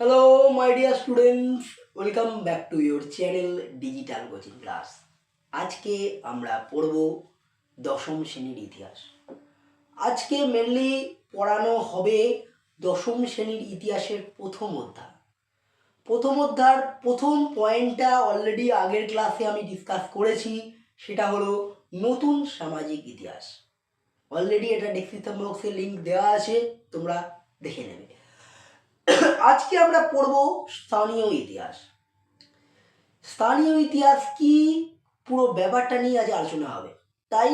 Dear students welcome back to your channel digital coaching class আজকে আমরা পড়ব দশম শ্রেণির ইতিহাস। আজকে মেনলি পড়ানো হবে দশম শ্রেণির ইতিহাসের প্রথম অধ্যায়। প্রথম অধ্যায়ের প্রথম পয়েন্টটা অলরেডি আগের ক্লাসে আমি ডিসকাস করেছি, সেটা হলো নতুন সামাজিক ইতিহাস। অলরেডি এটা ডেসক্রিপশন বক্সে লিঙ্ক দেওয়া আছে, তোমরা দেখে নেবে। আজকে আমরা পড়ব স্থানীয় ইতিহাস। স্থানীয় ইতিহাস কি? পুরো ব্যাপারটা নিয়ে আজ আলোচনা হবে। তাই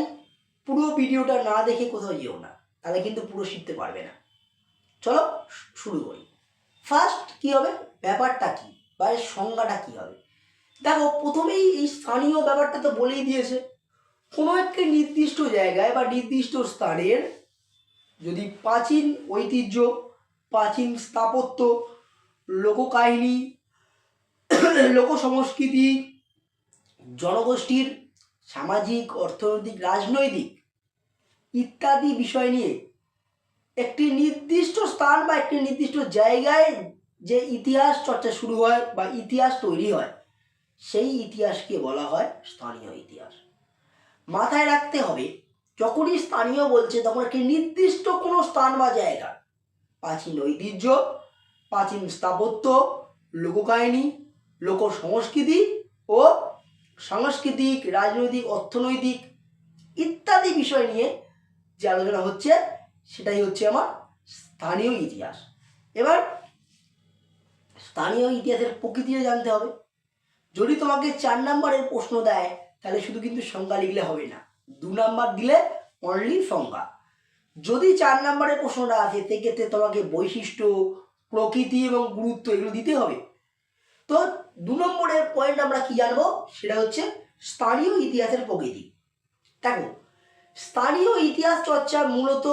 পুরো ভিডিওটা না দেখে কোথাও যেও না, তাহলে কিন্তু পুরো শিখতে পারবে না। চলো শুরু করি। ফার্স্ট কি হবে? ব্যাপারটা কি? বা এর সংজ্ঞাটা কি হবে? দেখো, প্রথমেই এই স্থানীয় ব্যাপারটা তো বলেই দিয়েছে। কোনো একটি নির্দিষ্ট জায়গায় বা নির্দিষ্ট স্থানের যদি প্রাচীন ঐতিহ্য প্রাচীন স্থাপত্য, লোককাহিনী লোক সংস্কৃতি জনগোষ্ঠীর সামাজিক, অর্থনৈতিক, রাজনৈতিক ইত্যাদি বিষয় নিয়ে একটি নির্দিষ্ট স্থান বা একটি নির্দিষ্ট জায়গায় যে ইতিহাস চর্চা শুরু হয় বা ইতিহাস তৈরি হয়, সেই ইতিহাসকে বলা হয় স্থানীয় ইতিহাস। মাথায় রাখতে হবে, যখনই স্থানীয় বলছে, তখন একটি নির্দিষ্ট কোনো স্থান বা জায়গা প্রাচীন ঐতিহ্য, প্রাচীন স্থাপত্য, লোককাহিনী লোক সংস্কৃতি ও সাংস্কৃতিক, রাজনৈতিক, অর্থনৈতিক ইত্যাদি বিষয় নিয়ে যে আলোচনা হচ্ছে, সেটাই হচ্ছে আমার স্থানীয় ইতিহাস। এবার স্থানীয় ইতিহাসের প্রকৃতিও জানতে হবে। যদি তোমাকে চার নাম্বারের প্রশ্ন দেয়, তাহলে শুধু কিন্তু সংজ্ঞা লিখলে হবে না, দু নাম্বার দিলে অনলি সংজ্ঞা। যদি চার নাম্বারের প্রশ্নটা আসে সেক্ষেত্রে তোমাকে বৈশিষ্ট্য, প্রকৃতি এবং গুরুত্ব এগুলো দিতে হবে। তো দু নম্বরের পয়েন্ট আমরা কি জানব? সেটা হচ্ছে স্থানীয় ইতিহাসের প্রকৃতি। দেখো, স্থানীয় ইতিহাস চর্চা মূলত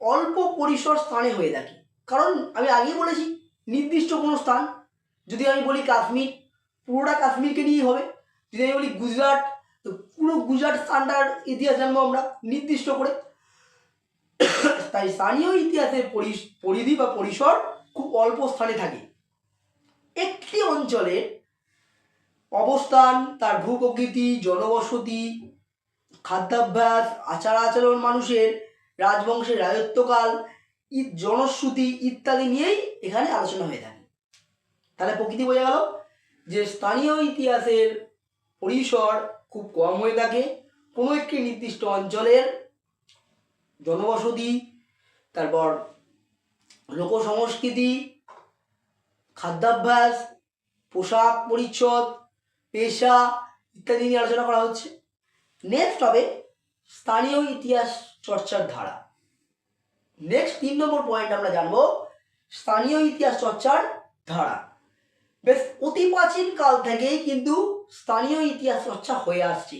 অল্প পরিসর স্থানে হয়ে থাকে। কারণ আমি আগেই বলেছি, নির্দিষ্ট কোনো স্থান, যদি আমি বলি কাশ্মীর, পুরোটা কাশ্মীরকে নিয়েই হবে। যদি আমি বলি গুজরাট, তো পুরো গুজরাট স্থানটার ইতিহাস জানব আমরা, নির্দিষ্ট করে। তাই স্থানীয় ইতিহাসের পরি- পরিধি বা পরিসর খুব অল্প স্থানে থাকে। একটি অঞ্চলের অবস্থান, তার ভূপ্রকৃতি, জনবসতি, খাদ্যাভ্যাস আচার আচরণ মানুষের, রাজবংশের রাজত্বকাল জনশ্রুতি ইত্যাদি নিয়েই এখানে আলোচনা হয়ে থাকে। তাহলে প্রকৃতি বোঝা গেল যে স্থানীয় ইতিহাসের পরিসর খুব কম হয়ে থাকে। কোনো একটি নির্দিষ্ট অঞ্চলের জনবসতি তারপর লোক সংস্কৃতি খাদ্যাভ্যাস, পোশাক পরিচ্ছদ, পেশা ইত্যাদি নিয়ে আলোচনা করা হচ্ছে। নেক্সট হবে স্থানীয় ইতিহাস চর্চার ধারা। নেক্সট তিন নম্বর পয়েন্ট আমরা জানব স্থানীয় ইতিহাস চর্চার ধারা। বেশ, অতি প্রাচীন কাল থেকেই কিন্তু স্থানীয় ইতিহাস চর্চা হয়ে আসছে।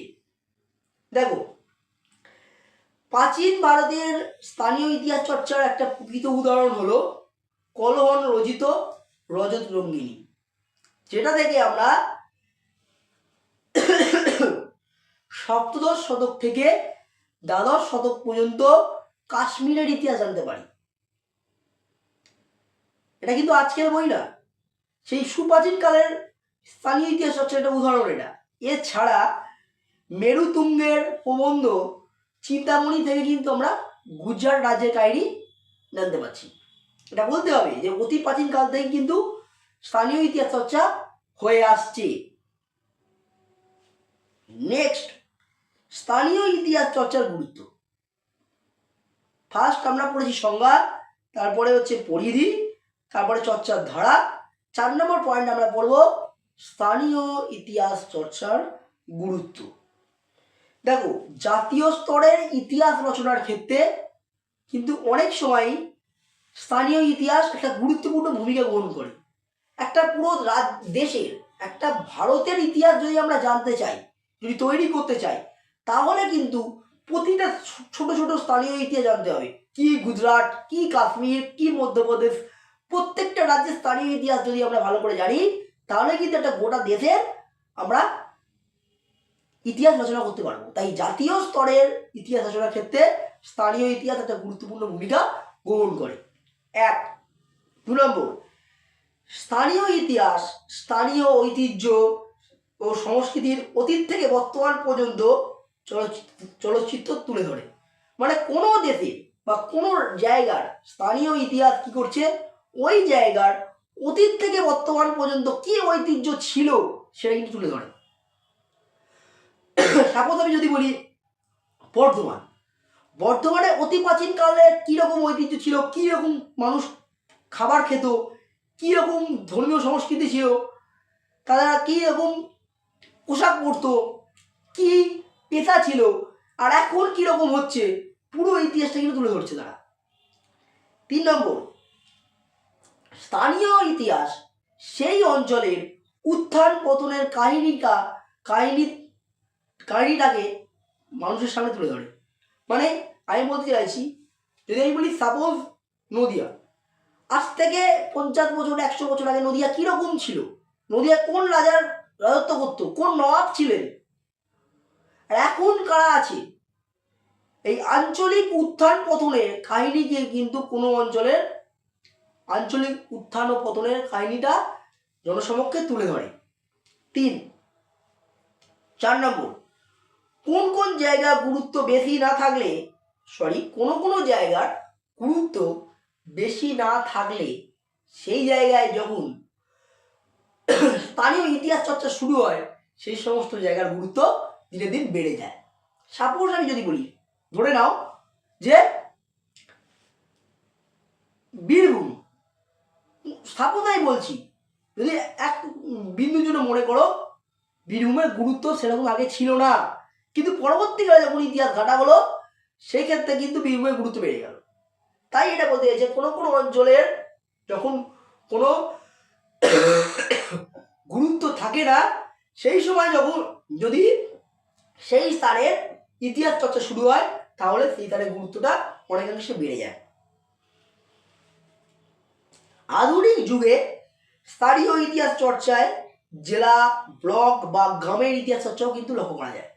দেখো প্রাচীন ভারতের স্থানীয় ইতিহাস চর্চার একটা প্রকৃত উদাহরণ হলো কলহন রচিত রজত রঙ্গিনী। যেটা থেকে আমরা সপ্তদশ শতক থেকে দ্বাদশ শতক পর্যন্ত কাশ্মীরের ইতিহাস জানতে পারি। এটা কিন্তু আজকের বই না। সেই সুপ্রাচীন কালের স্থানীয় ইতিহাস হচ্ছে একটা উদাহরণ এটা। এছাড়া মেরুতুঙ্গের প্রবন্ধ চিন্তামণি থেকে কিন্তু আমরা গুজরাট রাজ্যের কাহিনী জানতে পারছি। এটা বলতে হবে যে অতি প্রাচীন কাল থেকে কিন্তু স্থানীয় ইতিহাস চর্চা হয়ে আসছে। নেক্সট স্থানীয় ইতিহাস চর্চার গুরুত্ব। ফার্স্ট আমরা পড়েছি সংজ্ঞা তারপরে হচ্ছে পরিধি, তারপরে চর্চার ধারা। চার নম্বর পয়েন্ট আমরা পড়ব স্থানীয় ইতিহাস চর্চার গুরুত্ব। দেখো, জাতীয় স্তরের ইতিহাস রচনার ক্ষেত্রে কিন্তু অনেক সময় স্থানীয় ইতিহাস একটা গুরুত্বপূর্ণ ভূমিকা গ্রহণ করে। একটা পুরো দেশের, একটা ভারতের ইতিহাস যদি আমরা জানতে চাই, যদি তৈরি করতে চাই, তাহলে কিন্তু প্রতিটা ছোট ছোট স্থানীয় ইতিহাস জানতে হবে। কি গুজরাট, কি কাশ্মীর, কি মধ্যপ্রদেশ, প্রত্যেকটা রাজ্যের স্থানীয় ইতিহাস যদি আমরা ভালো করে জানি, তাহলে কিন্তু একটা গোটা দেশের আমরা ইতিহাস রচনা করতে পারব। তাই জাতীয় স্তরের ইতিহাস রচনার ক্ষেত্রে স্থানীয় ইতিহাস একটা গুরুত্বপূর্ণ ভূমিকা গ্রহণ করে। এক, দু নম্বর, স্থানীয় ইতিহাস, স্থানীয় ঐতিহ্য ও সংস্কৃতির অতীত থেকে বর্তমান পর্যন্ত চলচ্চিত্র চলচ্চিত্র তুলে ধরে। মানে কোনো দেশে বা কোনো জায়গার স্থানীয় ইতিহাস কি করছে? ওই জায়গার অতীত থেকে বর্তমান পর্যন্ত কি ঐতিহ্য ছিল সেটা কিন্তু তুলে ধরে। সাপোজ আমি যদি বলি বর্ধমান, বর্ধমানে অতি প্রাচীনকালে কীরকম ঐতিহ্য ছিল, কীরকম মানুষ খাবার খেত, কীরকম ধর্মীয় সংস্কৃতি ছিল, তারা কীরকম পোশাক পরতো, কী পেশা ছিল, আর এখন কীরকম হচ্ছে, পুরো ইতিহাসটা কিন্তু তুলে ধরছে তারা। তিন নম্বর, স্থানীয় ইতিহাস সেই অঞ্চলের উত্থান পতনের কাহিনীটা কাহিনী কাহিনীটাকে মানুষের সামনে তুলে ধরে। মানে আমি বলতে চাইছি, যদি আমি বলি সাপোজ নদিয়া। আজ থেকে পঞ্চাশ বছর, একশো বছর আগে নদিয়া কীরকম ছিল? নদিয়া কোন রাজার রাজত্ব করতো? কোন নবাব ছিলেন? আর এখন কারা আছে? এই আঞ্চলিক উত্থান পতনের কাহিনীকে কিন্তু কোনো অঞ্চলের আঞ্চলিক উত্থান ও পতনের কাহিনীটা জনসমক্ষে তুলে ধরে। তিন, চার নম্বর। কোন কোন জায়গা গুরুত্ব বেশি না থাকলে সরি কোনো কোনো জায়গার গুরুত্ব বেশি না থাকলে, সেই জায়গায় যখন স্থানীয় ইতিহাস চর্চা শুরু হয়, সেই সমস্ত জায়গার গুরুত্ব দিনে দিন বেড়ে যায়। সাপোজ আমি যদি বলি, ধরে নাও যে বীরভূম আমি বলছি, যদি এক বিন্দুর জন্য মনে করো, বীরভূমের গুরুত্ব সেরকম আগে ছিল না। কিন্তু পরবর্তীকালে যখন ইতিহাস ঘাটা হলো, সেই ক্ষেত্রে কিন্তু বীরভূমের গুরুত্ব বেড়ে গেল। তাই এটা বলতে চাইছে, কোনো কোনো অঞ্চলের যখন কোনো গুরুত্ব থাকে না, সেই সময় যখন যদি সেই স্থানের ইতিহাস চর্চা শুরু হয়, তাহলে সেই স্থানের গুরুত্বটা অনেকাংশে বেড়ে যায়। আধুনিক যুগে স্থানীয় ইতিহাস চর্চায় জেলা, ব্লক বা গ্রামের ইতিহাস চর্চাও কিন্তু লক্ষ্য করা যায়।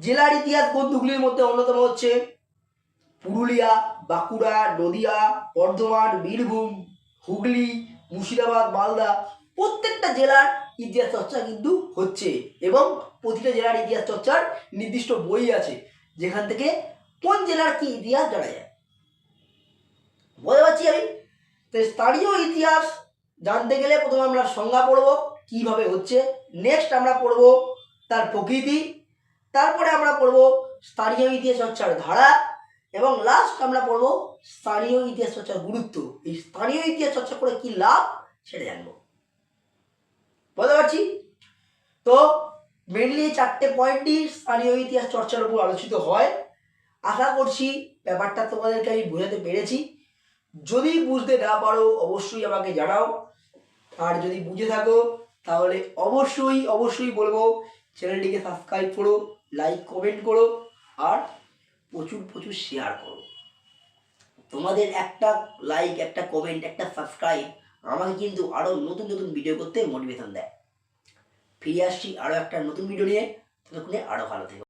জেলার ইতিহাস গ্রন্থগুলির মধ্যে অন্যতম হচ্ছে পুরুলিয়া, বাঁকুড়া, নদিয়া, বর্ধমান, বীরভূম, হুগলি, মুর্শিদাবাদ, মালদা প্রত্যেকটা জেলার ইতিহাস চর্চা কিন্তু হচ্ছে এবং প্রতিটা জেলার ইতিহাস চর্চার নির্দিষ্ট বই আছে। যেখান থেকে কোন জেলার কি ইতিহাস জানা যায়। বুঝতে পারছি আমি। তো স্থানীয় ইতিহাস জানতে গেলে প্রথমে আমরা সংজ্ঞা পড়ব, কীভাবে হচ্ছে। নেক্সট আমরা পড়ব তার প্রকৃতি তারপরে আমরা পড়ব স্থানীয় ইতিহাস চর্চার ধারা এবং লাস্ট আমরা পড়ব স্থানীয় ইতিহাস চর্চার গুরুত্ব। এই স্থানীয় ইতিহাস চর্চা করে কি লাভ সেটা জানব। বলতে পারছি? তো মেনলি চারটে পয়েন্টই স্থানীয় ইতিহাস চর্চার উপর আলোচিত হয়। আশা করছি ব্যাপারটা তোমাদেরকে আমি বোঝাতে পেরেছি। যদি বুঝতে না পারো, অবশ্যই আমাকে জানাও। আর যদি বুঝে থাকো, তাহলে অবশ্যই অবশ্যই বলব চ্যানেলটিকে সাবস্ক্রাইব করো লাইক কমেন্ট করো, আর প্রচুর প্রচুর শেয়ার করো। তোমাদের একটা লাইক একটা কমেন্ট একটা সাবস্ক্রাইব আমাকে কিন্তু আরও নতুন নতুন ভিডিও করতে মোটিভেশন দেয়। ফিরে আসছি আরও একটা নতুন ভিডিও নিয়ে, ততক্ষণে আরও ভালো থেকো।